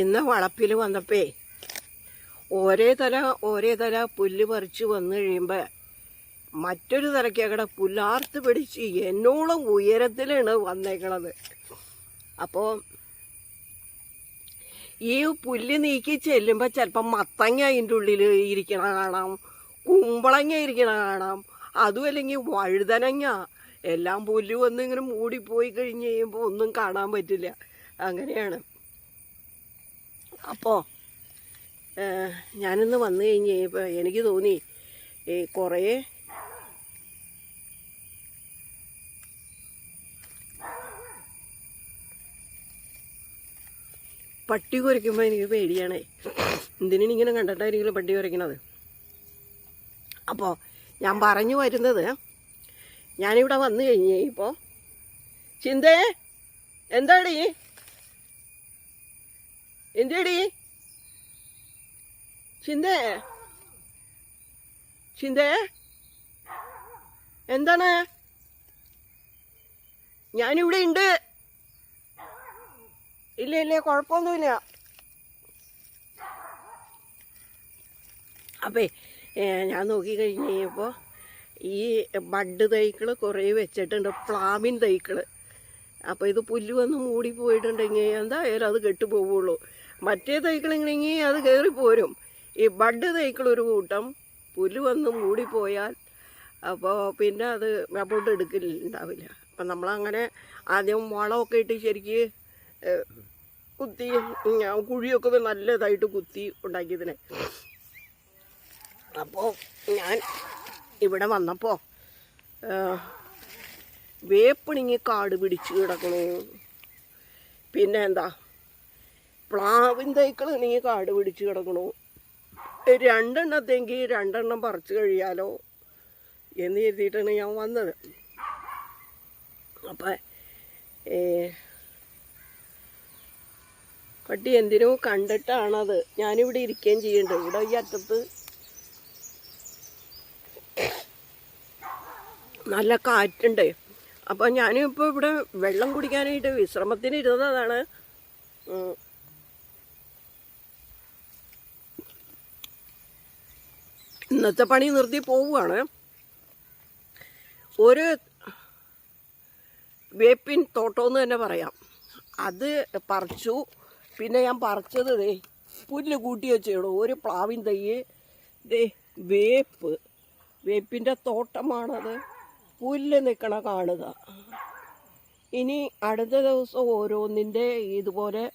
ഇന്ന് വളപ്പിൽ വന്നപ്പേ ഒരേ തല ഒരേ തല പുല്ല് പറിച്ച് വന്നു കഴിയുമ്പോൾ മറ്റൊരു തലയ്ക്കകടെ പുല്ലാർത്ത് പിടിച്ച് എന്നോളം ഉയരത്തിലാണ് വന്നേക്കണത്. അപ്പോൾ ഈ പുല്ല് നീക്കി ചെല്ലുമ്പോൾ ചിലപ്പോൾ മത്തങ്ങ അതിന്റെ ഉള്ളിൽ ഇരിക്കണ കാണാം കുമ്പളങ്ങ ഇരിക്കണ കാണാം അതും അല്ലെങ്കിൽ വഴുതനങ്ങ. എല്ലാം പുല്ല് വന്ന് ഇങ്ങനെ മൂടിപ്പോയി കഴിഞ്ഞ് കഴിയുമ്പോൾ ഒന്നും കാണാൻ പറ്റില്ല. അങ്ങനെയാണ്. അപ്പോൾ ഞാനിന്ന് വന്നു കഴിഞ്ഞ് എനിക്ക് തോന്നി ഈ കുറേ പട്ടി കുരയ്ക്കുമ്പോൾ എനിക്ക് പേടിയാണ്. എന്തിനാണ് ഇങ്ങനെ കണ്ടിട്ടായിരിക്കും പട്ടി കുരയ്ക്കണത്? അപ്പോൾ ഞാൻ പറഞ്ഞു വരുന്നത് ഞാനിവിടെ വന്നു കഴിഞ്ഞ് ഇപ്പോൾ ചിന്തേ എന്താടി? എന്തേടി ചിന്ത? ചിന്ത? എന്താണ്? ഞാനിവിടെ ഉണ്ട്. ഇല്ല ഇല്ല കുഴപ്പമൊന്നുമില്ല. അപ്പേ ഞാൻ നോക്കി കഴിഞ്ഞ് കഴിഞ്ഞപ്പോൾ ഈ ബഡ് തൈക്കൾ കുറേ വെച്ചിട്ടുണ്ട് പ്ലാമിൻ തൈക്കൾ അപ്പോൾ ഇത് പുല്ല് വന്ന് മൂടി പോയിട്ടുണ്ടെങ്കിൽ എന്തായാലും അത് കെട്ടുപോവുള്ളൂ. മറ്റേ തൈക്കളിങ്ങനെ അത് കയറി പോരും. ഈ ബഡ് തൈക്കൾ ഒരു കൂട്ടം പുല്ല് വന്ന് മൂടിപ്പോയാൽ അപ്പോൾ പിന്നെ അത് മേപ്പോട്ട് എടുക്കലുണ്ടാവില്ല. അപ്പം നമ്മളങ്ങനെ ആദ്യം വളമൊക്കെ ഇട്ട് ശരിക്ക് കുത്തി കുഴിയൊക്കെ നല്ലതായിട്ട് കുത്തി ഉണ്ടാക്കിയതിനെ. അപ്പോൾ ഞാൻ ഇവിടെ വന്നപ്പോൾ വേപ്പിണിങ്ങി കാട് പിടിച്ച് കിടക്കണു. പിന്നെ എന്താ? പ്ലാവിൻ തൈക്കൾ ഇണങ്ങി കാട് പിടിച്ച് കിടക്കണു. രണ്ടെണ്ണത്തെങ്കിൽ രണ്ടെണ്ണം പറിച്ചു കഴിയാലോ എന്ന് കരുതിയിട്ടാണ് ഞാൻ വന്നത്. അപ്പം പട്ടി എന്തിനോ കണ്ടിട്ടാണത്. ഞാനിവിടെ ഇരിക്കുകയും ചെയ്യണ്ട്. ഇവിടെ ഈ അറ്റത്ത് നല്ല കാറ്റുണ്ട്. അപ്പം ഞാനിപ്പോൾ ഇവിടെ വെള്ളം കുടിക്കാനായിട്ട് വിശ്രമത്തിന് ഇരുന്നതാണ് ഇന്നത്തെ പണി നിർത്തി പോവുകയാണ്. ഒരു വേപ്പിൻ തോട്ടമെന്ന് തന്നെ പറയാം. അത് പറിച്ചു. പിന്നെ ഞാൻ പറിച്ചത് ദേ പുല്ല് കൂട്ടി വെച്ചേടൂ. ഒരു പ്ലാവിൻ തയ്യ്. ദേ വേപ്പ്. വേപ്പിന്റെ തോട്ടമാണത്. പുല്ല് നിൽക്കണ കാണുക. ഇനി അടുത്ത ദിവസം ഓരോന്നിന്റെ ഇതുപോലെ